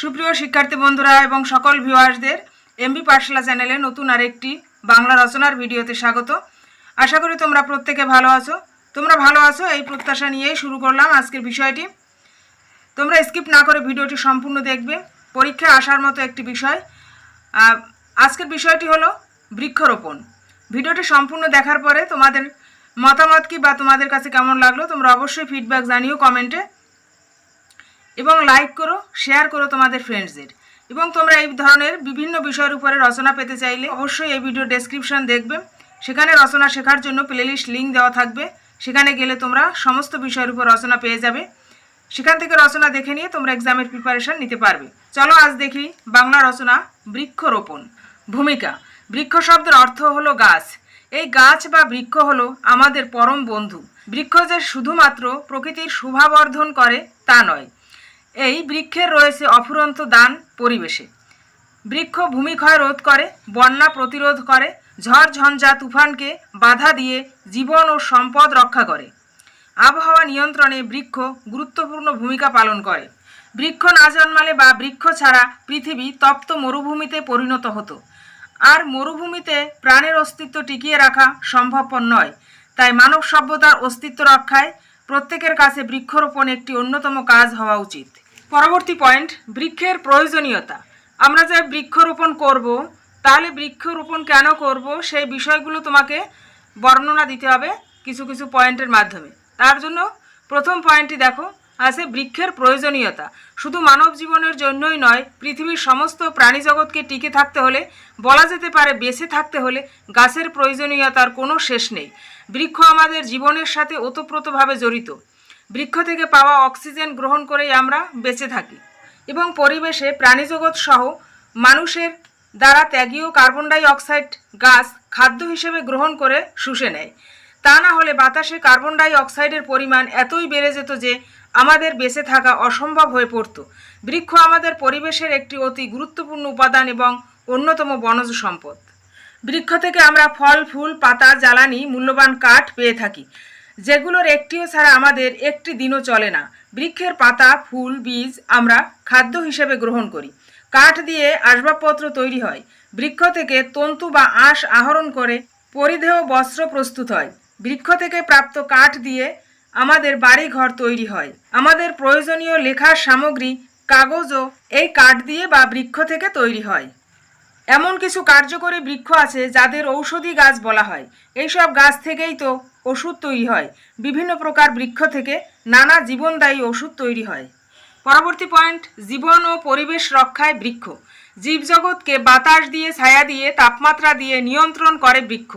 সুপ্রিয় শিক্ষার্থী বন্ধুরা এবং সকল ভিউয়ার্সদের এমবি পাঠশালা চ্যানেলে নতুন আরেকটি বাংলা রচনার ভিডিওতে স্বাগত। আশা করি তোমরা প্রত্যেকে ভালো আছো। তোমরা ভালো আছো? এই প্রত্যাশা নিয়েই শুরু করলাম আজকের বিষয়টি। তোমরা স্কিপ না করে ভিডিওটি সম্পূর্ণ দেখবে। পরীক্ষায় আসার মতো একটি বিষয়। আজকের বিষয়টি হলো বৃক্ষরোপণ। ভিডিওটি সম্পূর্ণ দেখার পরে তোমাদের মতামত কি বা তোমাদের কাছে কেমন লাগল তোমরা অবশ্যই ফিডব্যাক জানিও কমেন্টে। এবং লাইক করো শেয়ার করো তোমাদের ফ্রেন্ডসদের এবং তোমরা এই ধরনের বিভিন্ন বিষয়ের উপরে রচনা পেতে চাইলে অবশ্যই এই ভিডিও ডেসক্রিপশন দেখবে। সেখানে রচনা শেখার জন্য প্লেলিস্ট লিঙ্ক দেওয়া থাকবে। সেখানে গেলে তোমরা সমস্ত বিষয়ের উপর রচনা পেয়ে যাবে। সেখান থেকে রচনা দেখে নিয়ে তোমরা এক্সামের প্রিপারেশন নিতে পারবে। চলো আজ দেখি বাংলা রচনা বৃক্ষরোপণ। ভূমিকা, বৃক্ষ শব্দের অর্থ হলো গাছ। এই গাছ বা বৃক্ষ হলো আমাদের পরম বন্ধু। বৃক্ষ যে শুধুমাত্র প্রকৃতির শোভাবর্ধন করে তা নয় এই বৃক্ষের রয়েছে অফুরন্ত দান পরিবেশে। বৃক্ষ ভূমিক্ষয় রোধ করে, বন্যা প্রতিরোধ করে, ঝড়, ঝঞ্ঝা, তুফানকে বাধা দিয়ে জীবন ও সম্পদ রক্ষা করে। আবহাওয়া নিয়ন্ত্রণে বৃক্ষ গুরুত্বপূর্ণ ভূমিকা পালন করে। বৃক্ষ না জন্মালে বা বৃক্ষ ছাড়া পৃথিবী তপ্ত মরুভূমিতে পরিণত হতো। আর মরুভূমিতে প্রাণের অস্তিত্ব টিকিয়ে রাখা সম্ভবপর নয়। তাই মানব সভ্যতার অস্তিত্ব রক্ষায় প্রত্যেকের কাছে বৃক্ষরোপণ একটি অন্যতম কাজ হওয়া উচিত। পরবর্তী পয়েন্ট বৃক্ষের প্রয়োজনীয়তা। আমরা যে বৃক্ষরোপণ করব, তাহলে বৃক্ষরোপণ কেন করব, সেই বিষয়গুলো তোমাকে বর্ণনা দিতে হবে কিছু কিছু পয়েন্টের মাধ্যমে। তার জন্য প্রথম পয়েন্টটি দেখো আছে বৃক্ষের প্রয়োজনীয়তা। শুধু মানব জীবনের জন্যই নয়, পৃথিবীর সমস্ত প্রাণী জগৎকে টিকে থাকতে হলে, বলা যেতে পারে বেঁচে থাকতে হলে গাছের প্রয়োজনীয়তার কোনো শেষ নেই। বৃক্ষ আমাদের জীবনের সাথে ওতপ্রোতভাবে জড়িত। বৃক্ষ থেকে পাওয়া অক্সিজেন গ্রহণ করেই আমরা বেঁচে থাকি এবং পরিবেশে প্রাণীজগৎ সহ মানুষের দ্বারা ত্যাগীয় কার্বন ডাই অক্সাইড গাছ খাদ্য হিসেবে গ্রহণ করে শুষে নেয়। তা না হলে বাতাসে কার্বন ডাই অক্সাইডের পরিমাণ এতই বেড়ে যেত যে আমাদের বেঁচে থাকা অসম্ভব হয়ে পড়ত। বৃক্ষ আমাদের পরিবেশের একটি অতি গুরুত্বপূর্ণ উপাদান এবং অন্যতম বনজ সম্পদ। বৃক্ষ থেকে আমরা ফল, ফুল, পাতা, জ্বালানি, মূল্যবান কাঠ পেয়ে থাকি। যেগুলোর একটিও ছাড়া আমাদের একটি দিনও চলে না। বৃক্ষের পাতা, ফুল, বীজ আমরা খাদ্য হিসেবে গ্রহণ করি। কাঠ দিয়ে আসবাবপত্র তৈরি হয়। বৃক্ষ থেকে তন্তু বা আঁশ আহরণ করে পরিধেয় বস্ত্র প্রস্তুত হয়। বৃক্ষ থেকে প্রাপ্ত কাঠ দিয়ে আমাদের বাড়ি ঘর তৈরি হয়। আমাদের প্রয়োজনীয় লেখার সামগ্রী, কাগজও এই কাঠ দিয়ে বা বৃক্ষ থেকে তৈরি হয়। এমন কিছু কার্যকরী বৃক্ষ আছে যাদের ঔষধি গাছ বলা হয়। এইসব গাছ থেকেই তো ওষুধ তৈরি হয়। বিভিন্ন প্রকার বৃক্ষ থেকে নানা জীবনদায়ী ওষুধ তৈরি হয়। পরবর্তী পয়েন্ট, জীবন ও পরিবেশ রক্ষায় বৃক্ষ। জীবজগৎকে বাতাস দিয়ে, ছায়া দিয়ে, তাপমাত্রা দিয়ে নিয়ন্ত্রণ করে বৃক্ষ।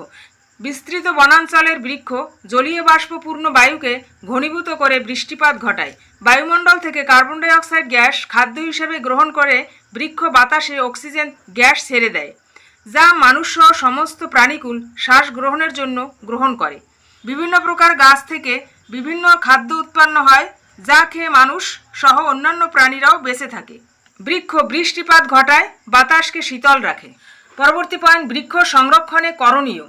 বিস্তৃত বনাঞ্চলের বৃক্ষ, জলীয় বাষ্পপূর্ণ বায়ুকে ঘনীভূত করে বৃষ্টিপাত ঘটায়। বায়ুমণ্ডল থেকে কার্বন ডাই অক্সাইড গ্যাস খাদ্য হিসেবে গ্রহণ করে বৃক্ষ বাতাসে অক্সিজেন গ্যাস ছেড়ে দেয়, যা মানুষসহ সমস্ত প্রাণীকুল শ্বাস গ্রহণের জন্য গ্রহণ করে। বিভিন্ন প্রকার গাছ থেকে বিভিন্ন খাদ্য উৎপন্ন হয়, যা খেয়ে মানুষ সহ অন্যান্য প্রাণীরাও বেঁচে থাকে। বৃক্ষ বৃষ্টিপাত ঘটায়, বাতাসকে শীতল রাখে। পরবর্তী পয়েন্ট বৃক্ষ সংরক্ষণে করণীয়।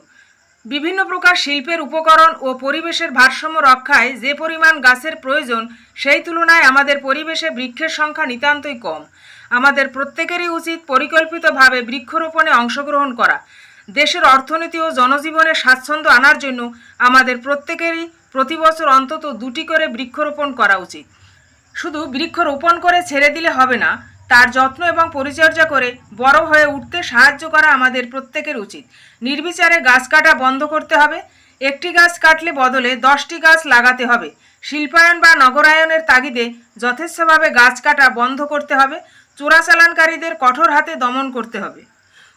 বিভিন্ন প্রকার শিল্পের উপকরণ ও পরিবেশের ভারসাম্য রক্ষায় যে পরিমাণ গাছের প্রয়োজন, সেই তুলনায় আমাদের পরিবেশে বৃক্ষের সংখ্যা নিতান্তই কম। আমাদের প্রত্যেকেরই উচিত পরিকল্পিতভাবে বৃক্ষরোপণে অংশগ্রহণ করা। দেশের অর্থনীতি ও জনজীবনে স্বাচ্ছন্দ্য আনার জন্য আমাদের প্রত্যেকেরই প্রতি বছর অন্তত দুটি করে বৃক্ষরোপণ করা উচিত। শুধু বৃক্ষরোপণ করে ছেড়ে দিলে হবে না তার যত্ন এবং পরিচর্যা করে বড় হয়ে উঠতে সাহায্য করা আমাদের প্রত্যেকের উচিত। নির্বিচারে গাছ কাটা বন্ধ করতে হবে। একটি গাছ কাটলে বদলে দশটি গাছ লাগাতে হবে। শিল্পায়ন বা নগরায়নের তাগিদে যথেচ্ছভাবে গাছ কাটা বন্ধ করতে হবে। চোরাচালানকারীদের কঠোর হাতে দমন করতে হবে।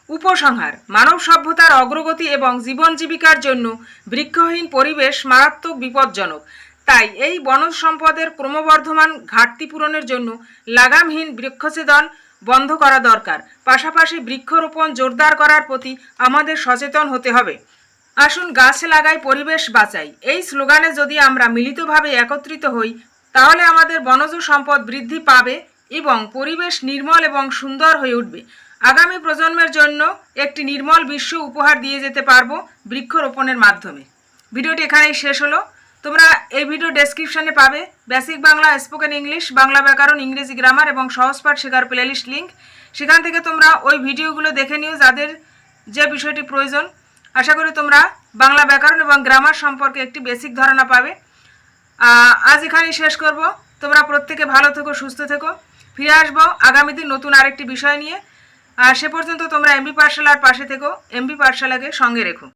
উপসংহার, মানব সভ্যতার অগ্রগতি এবং জীবন জীবিকার জন্য বৃক্ষহীন পরিবেশ মারাত্মক বিপজ্জনক। তাই এই বনজ সম্পদের ক্রমবর্ধমান ঘাটতি পূরণের জন্য লাগামহীন বৃক্ষছেদন বন্ধ করা দরকার। পাশাপাশি বৃক্ষরোপণ জোরদার করার প্রতি আমাদের সচেতন হতে হবে। আসুন গাছ লাগাই, পরিবেশ বাঁচাই। এই স্লোগানে যদি আমরা মিলিতভাবে একত্রিত হই, তাহলে আমাদের বনজ সম্পদ বৃদ্ধি পাবে এবং পরিবেশ নির্মল এবং সুন্দর হয়ে উঠবে। আগামী প্রজন্মের জন্য একটি নির্মল বিশ্ব উপহার দিয়ে যেতে পারব বৃক্ষরোপণের মাধ্যমে। ভিডিওটি এখানেই শেষ হলো। তোমরা এই ভিডিও ডেসক্রিপশনে পাবে। Basic Bangla spoken English Bangla ব্যাকরণ, ইংরেজি গ্রামার এবং সহজ পাঠ শেখার প্লেলিস্ট লিঙ্ক সেখান থেকে তোমরা ওই ভিডিওগুলো দেখে নিও যাদের যে বিষয়টি প্রয়োজন। আশা করি তোমরা বাংলা ব্যাকরণ এবং গ্রামার সম্পর্কে একটি বেসিক ধারণা পাবে। আজ এখানেই শেষ করব। তোমরা প্রত্যেকে ভালো থেকো, সুস্থ থেকো। ফিরে আসব আগামী দিন নতুন আরেকটি বিষয় নিয়ে। আর সে পর্যন্ত তোমরা এমবি পাঠশালার পাশে থেকো। এমবি পাঠশালাকে সঙ্গে রেখো।